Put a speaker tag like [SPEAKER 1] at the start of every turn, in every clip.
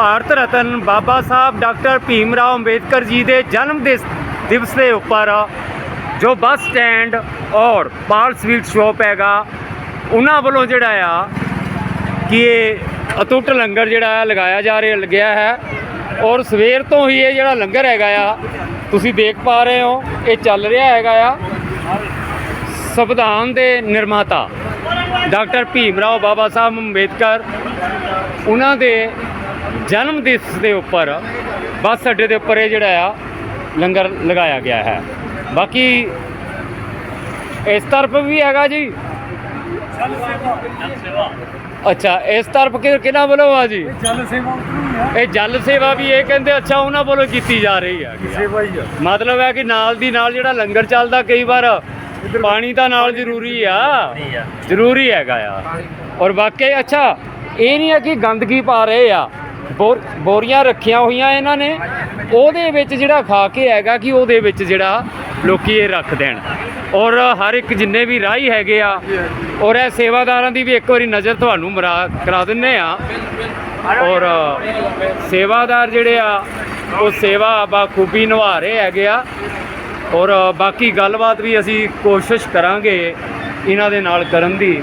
[SPEAKER 1] Bharat Ratna Baba Sahib doctor Bhim Rao Ambedkar ji ਦੇ ਜਨਮ ਦਿਵਸ ਦੇ ਉੱਪਰ ਜੋ ਬੱਸ ਸਟੈਂਡ ਔਰ ਪਾਲ ਸਵੀਟ ਸ਼ਾਪ ਹੈਗਾ ਉਹਨਾਂ ਵੱਲੋਂ ਜਿਹੜਾ ਆ ਕਿ ਇਹ ਅਟੁੱਟ ਲੰਗਰ ਜਿਹੜਾ ਆ ਲਗਾਇਆ ਜਾ ਰਿਹਾ, ਲੱਗਿਆ ਹੈ ਔਰ ਸਵੇਰ ਤੋਂ ਹੀ ਇਹ ਜਿਹੜਾ ਲੰਗਰ ਹੈਗਾ ਆ, ਤੁਸੀਂ ਦੇਖ ਪਾ ਰਹੇ ਹੋ, ਇਹ ਚੱਲ ਰਿਹਾ ਹੈਗਾ ਆ। ਸੰਵਿਧਾਨ ਦੇ ਨਿਰਮਾਤਾ ਡਾਕਟਰ ਭੀਮ ਰਾਓ ਬਾਬਾ ਸਾਹਿਬ ਅੰਬੇਦਕਰ, ਉਹਨਾਂ ਦੇ ਜਨਮ ਦਿਵਸ ਦੇ ਉੱਪਰ ਬੱਸ ਅੱਡੇ ਦੇ ਉੱਪਰ ਇਹ ਜਿਹੜਾ ਆ ਲੰਗਰ ਲਗਾਇਆ ਗਿਆ ਹੈ। ਬਾਕੀ ਇਸ ਤਰਫ ਵੀ ਹੈਗਾ ਜੀ? ਅੱਛਾ ਇਸ ਤਰਫ ਕਿ ਕਿਹਨਾਂ ਵੱਲੋਂ ਆ ਜੀ?
[SPEAKER 2] ਜਲ ਸੇਵਾ
[SPEAKER 1] ਇਹ ਜਲ ਸੇਵਾ ਵੀ ਇਹ ਕਹਿੰਦੇ ਅੱਛਾ ਉਹਨਾਂ ਵੱਲੋਂ ਕੀਤੀ ਜਾ ਰਹੀ ਹੈ
[SPEAKER 2] ਸੇਵਾ ਹੀ ਆ।
[SPEAKER 1] ਮਤਲਬ ਹੈ ਕਿ ਨਾਲ ਦੀ ਨਾਲ ਜਿਹੜਾ ਲੰਗਰ ਚੱਲਦਾ ਕਈ ਵਾਰ ਪਾਣੀ ਤਾਂ ਨਾਲ ਜ਼ਰੂਰੀ ਆ। ਜ਼ਰੂਰੀ ਹੈਗਾ ਆ। ਔਰ ਵਾਕਈ ਅੱਛਾ ਇਹ ਨਹੀਂ ਹੈ ਕਿ ਗੰਦਗੀ ਪਾ ਰਹੇ ਆ। ਬੋਰ- ਬੋਰੀਆਂ ਰੱਖੀਆਂ ਹੋਈਆਂ ਇਹਨਾਂ ਨੇ। ਉਹਦੇ ਵਿੱਚ ਜਿਹੜਾ ਖਾ ਕੇ ਹੈਗਾ ਕਿ ਉਹਦੇ ਵਿੱਚ ਜਿਹੜਾ ਲੋਕੀ ਇਹ ਰੱਖ ਦੇਣ। ਔਰ ਹਰ ਇੱਕ ਜਿੰਨੇ ਵੀ ਰਾਹੀ ਹੈਗੇ ਆ, ਔਰ ਇਹ ਸੇਵਾਦਾਰਾਂ ਦੀ ਵੀ ਇੱਕ ਵਾਰੀ ਨਜ਼ਰ ਤੁਹਾਨੂੰ ਮਰਾ ਕਰਾ ਦਿੰਨੇ ਆ। ਔਰ ਸੇਵਾਦਾਰ ਜਿਹੜੇ ਆ, ਉਹ ਸੇਵਾ ਬਾਖੂਬੀ ਨਿਭਾ ਰਹੇ ਹੈਗੇ ਆ। ਔਰ ਬਾਕੀ ਗੱਲਬਾਤ ਵੀ ਅਸੀਂ ਕੋਸ਼ਿਸ਼ ਕਰਾਂਗੇ ਇਹਨਾਂ ਦੇ ਨਾਲ ਕਰਨ ਦੀ।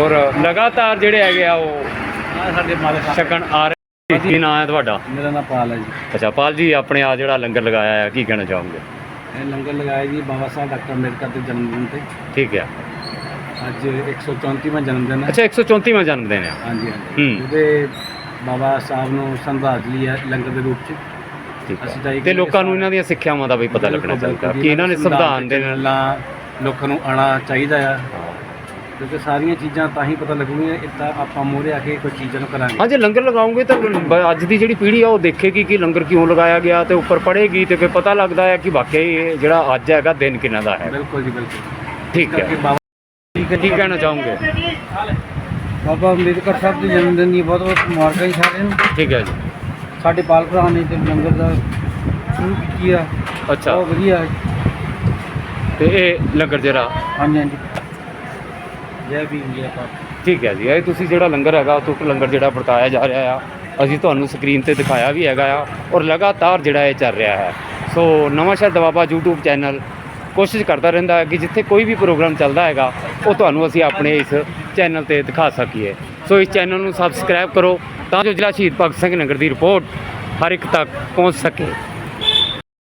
[SPEAKER 1] ਔਰ ਲਗਾਤਾਰ ਜਿਹੜੇ ਹੈਗੇ ਆ, ਉਹ
[SPEAKER 2] ਸਾਡੇ ਮਾਲਕ
[SPEAKER 1] ਛਕਣ ਆ ਰਹੇ ਕੀ ਨਾਂ ਹੈ ਤੁਹਾਡਾ?
[SPEAKER 2] ਮੇਰਾ ਨਾਮ ਪਾਲ ਹੈ ਜੀ।
[SPEAKER 1] ਅੱਛਾ ਪਾਲ ਜੀ ਆਪਣੇ ਆ ਜਿਹੜਾ ਲੰਗਰ ਲਗਾਇਆ ਹੈ ਕੀ ਕਹਿਣਾ ਚਾਹੋਗੇ?
[SPEAKER 2] ਇਹ ਲੰਗਰ ਲਗਾਇਆ ਜੀ ਬਾਬਾ ਸਾਹਿਬ ਡਾਕਟਰ ਅੰਬੇਦਕਰ ਦੇ ਜਨਮ ਦਿਨ ਤੇ।
[SPEAKER 1] ਠੀਕ ਹੈ।
[SPEAKER 2] ਅੱਜ 134ਵਾਂ ਜਨਮ ਦਿਨ ਹੈ।
[SPEAKER 1] ਅੱਛਾ 134ਵਾਂ ਜਨਮ ਦਿਨ ਹੈ
[SPEAKER 2] ਹਾਂਜੀ ਹਾਂਜੀ।
[SPEAKER 1] ਹੂੰ।
[SPEAKER 2] ਉਹਦੇ ਬਾਬਾ ਸਾਹਿਬ ਨੂੰ ਸੰਭਾਲੀ ਹੈ ਲੰਗਰ ਦੇ ਰੂਪ ਚ।
[SPEAKER 1] ਠੀਕ
[SPEAKER 2] ਅਸੀਂ ਤਾਂ
[SPEAKER 1] ਹੈ
[SPEAKER 2] ਇਹ
[SPEAKER 1] ਤੇ
[SPEAKER 2] ਕਹਿੰਦੇ
[SPEAKER 1] ਲੋਕਾਂ ਨੂੰ ਇਹਨਾਂ ਦੀਆਂ ਸਿੱਖਿਆਵਾਂ ਦਾ ਵੀ ਪਤਾ ਲੱਗਣਾ
[SPEAKER 2] ਬਿਲਕੁਲ,
[SPEAKER 1] ਚਾਹੀਦਾ
[SPEAKER 2] ਬਿਲਕੁਲ
[SPEAKER 1] ਕਿ ਇਹਨਾਂ ਨੇ ਸੰਵਿਧਾਨ ਦੇ ਨਾਲ
[SPEAKER 2] ਨਾਲ ਲੋਕਾਂ ਨੂੰ ਆਣਾ ਚਾਹੀਦਾ ਆ। ਕਿਉਂਕਿ ਸਾਰੀਆਂ ਚੀਜ਼ਾਂ ਤਾਂ ਹੀ ਪਤਾ ਲੱਗੂਗੀਆਂ ਇਹ ਤਾਂ ਆਪਾਂ ਮੋਰੇ ਆ ਕੇ ਕੋਈ ਚੀਜ਼ਾਂ ਨੂੰ ਕਰਾਂਗੇ।
[SPEAKER 1] ਹਾਂ ਜੇ ਲੰਗਰ ਲਗਾਉਂਗੇ ਤਾਂ ਬ- ਅੱਜ ਦੀ ਜਿਹੜੀ ਪੀੜ੍ਹੀ ਆ ਉਹ ਦੇਖੇਗੀ ਕਿ ਲੰਗਰ ਕਿਉਂ ਲਗਾਇਆ ਗਿਆ ਤੇ ਉੱਪਰ ਪੜ੍ਹੇਗੀ ਤੇ ਫਿਰ ਪਤਾ ਲੱਗਦਾ ਹੈ ਕਿ ਵਾਕਈ ਇਹ ਜਿਹੜਾ ਅੱਜ ਹੈਗਾ ਦਿਨ ਕਿੰਨਾ ਦਾ ਹੈ।
[SPEAKER 2] ਬਿਲਕੁਲ ਜੀ ਬਿਲਕੁਲ।
[SPEAKER 1] ਠੀਕ ਹੈ।
[SPEAKER 2] ਬਾਬਾ ਠੀਕ ਹੈ
[SPEAKER 1] ਕੀ ਕਹਿਣਾ ਚਾਹੋਗੇ?
[SPEAKER 2] ਬਾਬਾ ਅੰਬੇਦਕਰ ਸਾਹਿਬ ਦੇ ਜਨਮ ਦਿਨ ਦੀ ਬਹੁਤ ਬਹੁਤ ਮੁਬਾਰਕਾਂ ਜੀ ਸਾਰਿਆਂ ਨੂੰ।
[SPEAKER 1] ਠੀਕ ਹੈ ਜੀ।
[SPEAKER 2] ਸਾਡੇ ਪਾਲ ਭਰਾ ਨੇ ਤੇ ਲੰਗਰ ਦਾ ਸ਼ੁਰੂ ਕੀਤੀ। ਆ
[SPEAKER 1] ਅੱਛਾ।
[SPEAKER 2] ਬਹੁਤ ਵਧੀਆ। ਹੈ।
[SPEAKER 1] ਤੇ ਇਹ ਲੰਗਰ ਜਿਹੜਾ
[SPEAKER 2] ਹਾਂਜੀ ਹਾਂਜੀ। ਜੈ ਭੀਮ ਜੀ ਆਪਾਂ।
[SPEAKER 1] ਠੀਕ ਹੈ ਜੀ, ਇਹ ਤੁਸੀਂ ਜਿਹੜਾ ਲੰਗਰ ਹੈਗਾ ਉਹ ਲੰਗਰ ਜਿਹੜਾ ਵਰਤਾਇਆ ਜਾ ਰਿਹਾ ਆ। ਅਸੀਂ ਤੁਹਾਨੂੰ ਸਕਰੀਨ ਤੇ ਦਿਖਾਇਆ ਵੀ ਹੈਗਾ ਆ ਔਰ ਲਗਾਤਾਰ ਜਿਹੜਾ ਇਹ ਚੱਲ ਰਿਹਾ ਹੈ। ਸੋ ਨਵਾਂ ਸ਼ਹਿਰ ਦਵਾਬਾ YouTube ਚੈਨਲ ਕੋਸ਼ਿਸ਼ ਕਰਦਾ ਰਹਿੰਦਾ ਹੈ ਕਿ ਜਿੱਥੇ ਕੋਈ ਵੀ ਪ੍ਰੋਗਰਾਮ ਚੱਲਦਾ ਹੈਗਾ, ਉਹ ਤੁਹਾਨੂੰ ਅਸੀਂ ਆਪਣੇ ਇਸ ਚੈਨਲ ਤੇ ਦਿਖਾ ਸਕੀਏ। ਸੋ ਇਸ ਚੈਨਲ ਨੂੰ ਸਬਸਕ੍ਰਾਈਬ ਕਰੋ ਤਾਂ ਜੋ ਜ਼ਿਲ੍ਹਾ ਸ਼ਹੀਦ ਭਗਤ ਸਿੰਘ ਨਗਰ ਦੀ ਰਿਪੋਰਟ ਹਰ ਇੱਕ ਤੱਕ ਪਹੁੰਚ ਸਕੇ।